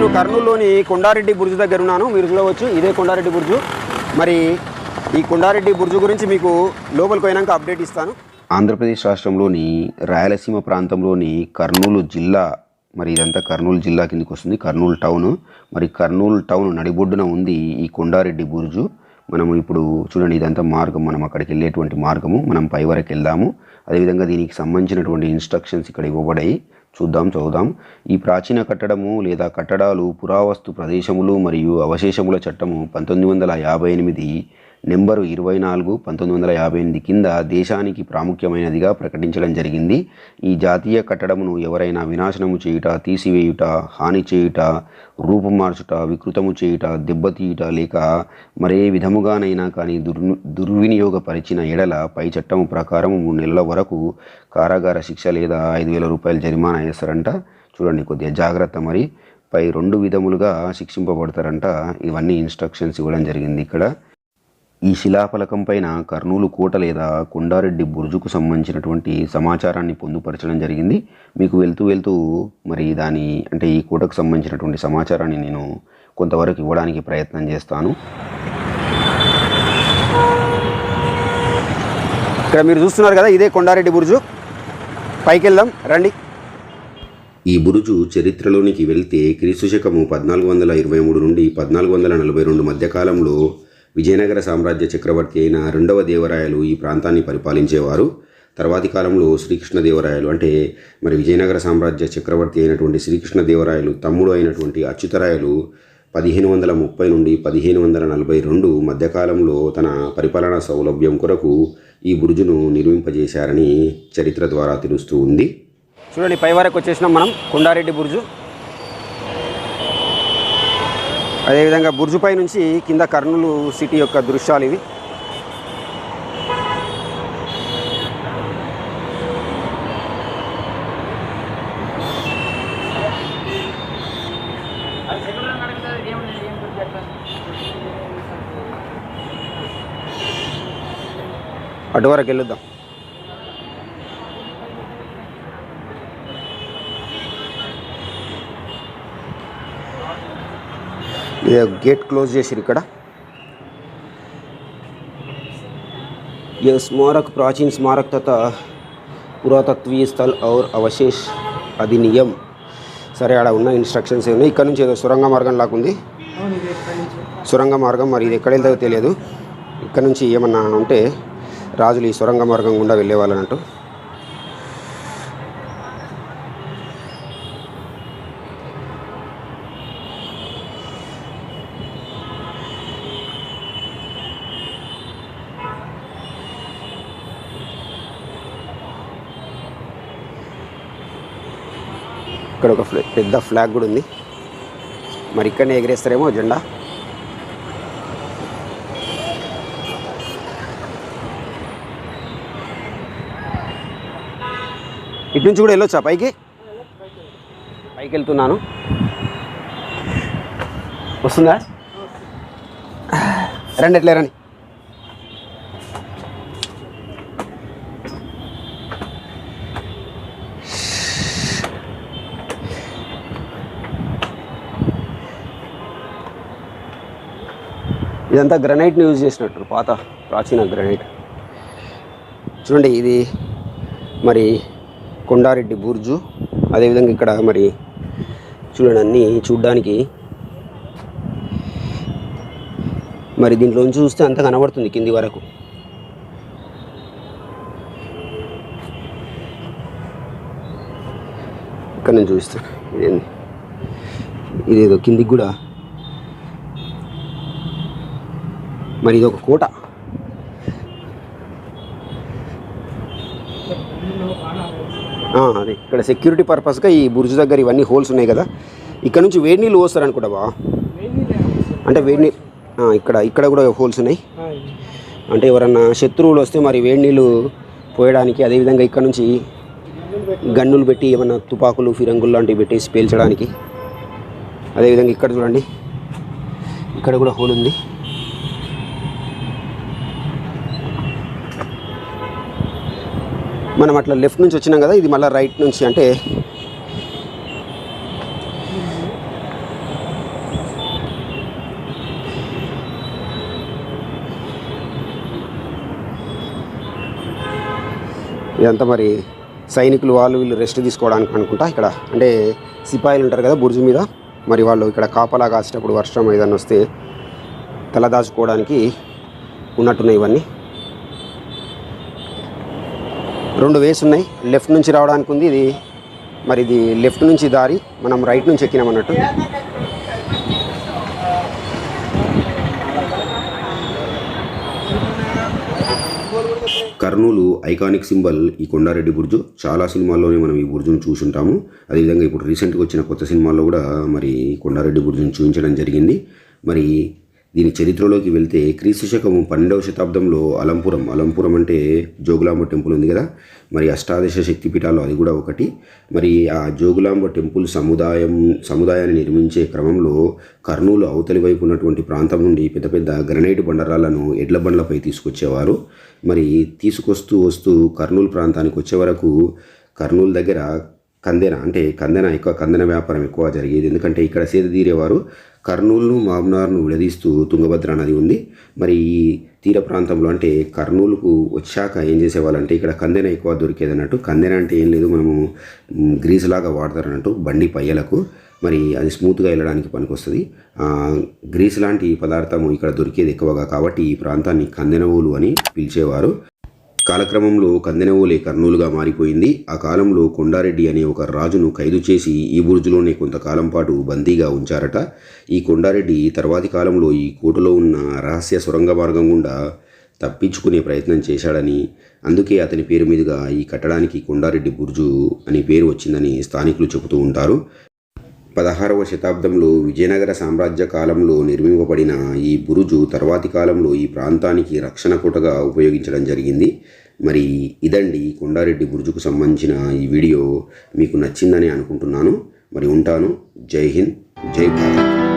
నేను కర్నూలులోని కొండారెడ్డి బుర్జు దగ్గర ఉన్నాను. మీరు చూడవచ్చు ఇదే కొండారెడ్డి బుర్జు. మరి ఈ కొండారెడ్డి బుర్జు గురించి మీకు లోపలికి పోయినాక అప్డేట్ ఇస్తాను. ఆంధ్రప్రదేశ్ రాష్ట్రంలోని రాయలసీమ ప్రాంతంలోని కర్నూలు జిల్లా మరి ఇదంతా కర్నూలు జిల్లా కిందకి వస్తుంది కర్నూలు టౌన్. మరి కర్నూలు టౌన్ నడిబొడ్డున ఉంది ఈ కొండారెడ్డి బుర్జు. మనము ఇప్పుడు చూడండి ఇదంతా మార్గం. మనం అక్కడికి వెళ్ళేటువంటి మార్గము మనం పై వరకు వెళ్దాము. అదేవిధంగా దీనికి సంబంధించినటువంటి ఇన్స్ట్రక్షన్స్ ఇక్కడ ఇవ్వబడాయి. చూద్దాం చదువుదాం. ఈ ప్రాచీన కట్టడము లేదా కట్టడాలు పురావస్తు ప్రదేశములు మరియు అవశేషముల చట్టము పంతొమ్మిది వందల యాభై ఎనిమిది నెంబరు ఇరవై నాలుగు పంతొమ్మిది వందల యాభై ఎనిమిది కింద దేశానికి ప్రాముఖ్యమైనదిగా ప్రకటించడం జరిగింది. ఈ జాతీయ కట్టడమును ఎవరైనా వినాశనము చేయుట తీసివేయుట హాని చేయుట రూపు మార్చుట వికృతము చేయుట దెబ్బతీయుట లేక మరే విధముగానైనా కానీ దుర్ దుర్వినియోగపరిచిన ఎడల పై చట్టము ప్రకారం మూడు నెలల వరకు కారాగార శిక్ష లేదా ఐదు వేల రూపాయలు జరిమానా వేస్తారంట. చూడండి కొద్దిగా జాగ్రత్త మరి. పై రెండు విధములుగా శిక్షింపబడతారంట. ఇవన్నీ ఇన్స్ట్రక్షన్స్ ఇవ్వడం జరిగింది ఇక్కడ. ఈ శిలాఫలకం పైన కర్నూలు కోట లేదా కొండారెడ్డి బుర్జుకు సంబంధించినటువంటి సమాచారాన్ని పొందుపరచడం జరిగింది. మీకు వెళ్తూ వెళ్తూ మరి దాని అంటే ఈ కోటకు సంబంధించినటువంటి సమాచారాన్ని నేను కొంతవరకు ఇవ్వడానికి ప్రయత్నం చేస్తాను. ఇక్కడ మీరు చూస్తున్నారు కదా ఇదే కొండారెడ్డి బుర్జు. పైకి వెళ్దాం రండి. ఈ బురుజు చరిత్రలోనికి వెళ్తే క్రీస్తు శకము పద్నాలుగు వందల ఇరవై మూడు నుండి పద్నాలుగు వందల నలభై రెండు మధ్యకాలంలో విజయనగర సామ్రాజ్య చక్రవర్తి అయిన రెండవ దేవరాయలు ఈ ప్రాంతాన్ని పరిపాలించేవారు. తర్వాతి కాలంలో శ్రీకృష్ణదేవరాయలు అంటే మరి విజయనగర సామ్రాజ్య చక్రవర్తి అయినటువంటి శ్రీకృష్ణదేవరాయలు తమ్ముడు అయినటువంటి అచ్యుతరాయలు పదిహేను వందల ముప్పై నుండి పదిహేను వందల నలభై రెండు మధ్యకాలంలో తన పరిపాలనా సౌలభ్యం కొరకు ఈ బురుజును నిర్మింపజేశారని చరిత్ర ద్వారా తెలుస్తూ ఉంది. చూడండి పై వరకు వచ్చేసినాం మనం కొండారెడ్డి బురుజు. అదేవిధంగా బుర్జు పై నుంచి కింద కర్నూలు సిటీ యొక్క దృశ్యాలు ఇవి. అటు వరకు వెళ్ళొద్దాం. ये गेट क्लोज చేసిరు ఇక్కడ ये स्मारक प्राचीन स्मारक तथा పురాతత్వీయ స్థల్ ఔర్ అవశేష్ అధినియం సరే ఆడ ఉన్న ఇన్స్ట్రక్షన్స్ ఉన్నాయి ఇక్కడ నుంచి ఏదో సొరంగ మార్గం లాగా ఉంది సొరంగ మార్గం మరి ఇది ఎక్కడ వెళ్తుందో తెలియదు ఇక్కడ నుంచి ఏమన్నా ఉంటే రాజులు ఈ సొరంగ మార్గం గుండా వెళ్ళేవాళ్ళనంటూ ఇక్కడ ఒక ఫ్లా- పెద్ద ఫ్లాగ్ కూడా ఉంది. మరి ఇక్కడనే ఎగరేస్తారేమో జెండా. ఇటు నుంచి కూడా వెళ్ళొచ్చా పైకి? పైకి వెళ్తున్నాను. వస్తుందా? రండి ఎట్లా రండి. ఇదంతా గ్రనైట్ని యూజ్ చేసినట్టు పాత ప్రాచీన గ్రనైట్. చూడండి ఇది మరి కొండారెడ్డి బుర్జు. అదేవిధంగా ఇక్కడ మరి చూడండి అన్నీ చూడ్డానికి మరి దీంట్లోంచి చూస్తే అంత కనబడుతుంది కింది వరకు. ఇక్కడ నేను చూపిస్తాను. ఇదేంది? ఇదేదో కిందికి కూడా మరి ఇది ఒక కోట. అదే. ఇక్కడ సెక్యూరిటీ పర్పస్గా ఈ బుర్జు దగ్గర ఇవన్నీ హోల్స్ ఉన్నాయి కదా. ఇక్కడ నుంచి వేడి నీళ్ళు పోస్తారు అనుకుంటా బా అంటే వేడి నీళ్ళు ఇక్కడ ఇక్కడ కూడా హోల్స్ ఉన్నాయి. అంటే ఎవరన్నా శత్రువులు వస్తే మరి వేడి నీళ్ళు పోయడానికి అదేవిధంగా ఇక్కడ నుంచి గన్నులు పెట్టి ఏమన్నా తుపాకులు ఫిరంగులు లాంటివి పెట్టేసి పేల్చడానికి. అదేవిధంగా ఇక్కడ చూడండి. ఇక్కడ కూడా హోల్ ఉంది. మనం అట్లా లెఫ్ట్ నుంచి వచ్చినాం కదా ఇది మళ్ళీ రైట్ నుంచి అంటే ఇదంతా మరి సైనికులు వాళ్ళు వీళ్ళు రెస్ట్ తీసుకోవడానికి అనుకుంటా ఇక్కడ. అంటే సిపాయిలు ఉంటారు కదా బుర్జు మీద మరి వాళ్ళు ఇక్కడ కాపలా కాసేటప్పుడు వర్షం ఏదైనా వస్తే తలదాచుకోవడానికి ఉన్నట్టున్నాయి ఇవన్నీ. రెండు వేస్ ఉన్నాయి. లెఫ్ట్ నుంచి రావడానికి ఉంది. ఇది మరి ఇది లెఫ్ట్ నుంచి దారి. మనం రైట్ నుంచి ఎక్కినామన్నట్టు కర్నూలు ఐకానిక్ సింబల్ ఈ కొండారెడ్డి బుర్జు. చాలా సినిమాల్లోనే మనం ఈ బుర్జును చూసుంటాము. అదేవిధంగా ఇప్పుడు రీసెంట్గా వచ్చిన కొత్త సినిమాల్లో కూడా మరి కొండారెడ్డి బుర్జును చూపించడం జరిగింది. మరి దీని చరిత్రలోకి వెళ్తే క్రీస్తు శకం పన్నెండవ శతాబ్దంలో అలంపురం. అలంపురం అంటే జోగులాంబ టెంపుల్ ఉంది కదా? మరి అష్టాదశ శక్తిపీఠాలు అది కూడా ఒకటి. మరి ఆ జోగులాంబ టెంపుల్ సముదాయం సముదాయాన్ని నిర్మించే క్రమంలో కర్నూలు అవతలి వైపు ఉన్నటువంటి ప్రాంతం నుండి పెద్ద పెద్ద గ్రనైట్ బండరాలను ఎడ్ల బండ్లపై తీసుకొచ్చేవారు. మరి తీసుకొస్తూ వస్తూ కర్నూలు ప్రాంతానికి వచ్చే వరకు కర్నూలు దగ్గర కందెన అంటే కందెన ఎక్కువ కందెన వ్యాపారం ఎక్కువ జరిగేది. ఎందుకంటే ఇక్కడ సేద తీరేవారు కర్నూలును మామ్నార్ను విడదీస్తూ తుంగభద్ర నది ఉంది. మరి ఈ తీర ప్రాంతంలో అంటే కర్నూలుకు వచ్చాక ఏం చేసేవాళ్ళంటే ఇక్కడ కందెన ఎక్కువ దొరికేది అన్నట్టు కందెన అంటే ఏం లేదు మనము గ్రీజ్ లాగా వాడతారు అన్నట్టు బండి పయ్యలకు. మరి అది స్మూత్గా వెళ్ళడానికి పనికొస్తుంది. గ్రీస్ లాంటి పదార్థము ఇక్కడ దొరికేది ఎక్కువగా కాబట్టి ఈ ప్రాంతాన్ని కందెనవులు అని పిలిచేవారు. కాలక్రమంలో కందెనవోలే కర్నూలుగా మారిపోయింది. ఆ కాలంలో కొండారెడ్డి అనే ఒక రాజును ఖైదు చేసి ఈ బురుజులోనే కొంతకాలం పాటు బందీగా ఉంచారట. ఈ కొండారెడ్డి తర్వాతి కాలంలో ఈ కోటలో ఉన్న రహస్య సొరంగ మార్గం గుండా తప్పించుకునే ప్రయత్నం చేశాడని అందుకే అతని పేరు మీదుగా ఈ కట్టడానికి కొండారెడ్డి బుర్జు అని పేరు వచ్చిందని స్థానికులు చెబుతూ ఉంటారు. పదహారవ శతాబ్దంలో విజయనగర సామ్రాజ్య కాలంలో నిర్మింపబడిన ఈ బురుజు తర్వాతి కాలంలో ఈ ప్రాంతానికి రక్షణ కోటగా ఉపయోగించడం జరిగింది. మరి ఇదండి కొండారెడ్డి బురుజుకు సంబంధించిన ఈ వీడియో. మీకు నచ్చిందని అనుకుంటున్నాను. మరి ఉంటాను. జై హింద్. జై భారత్.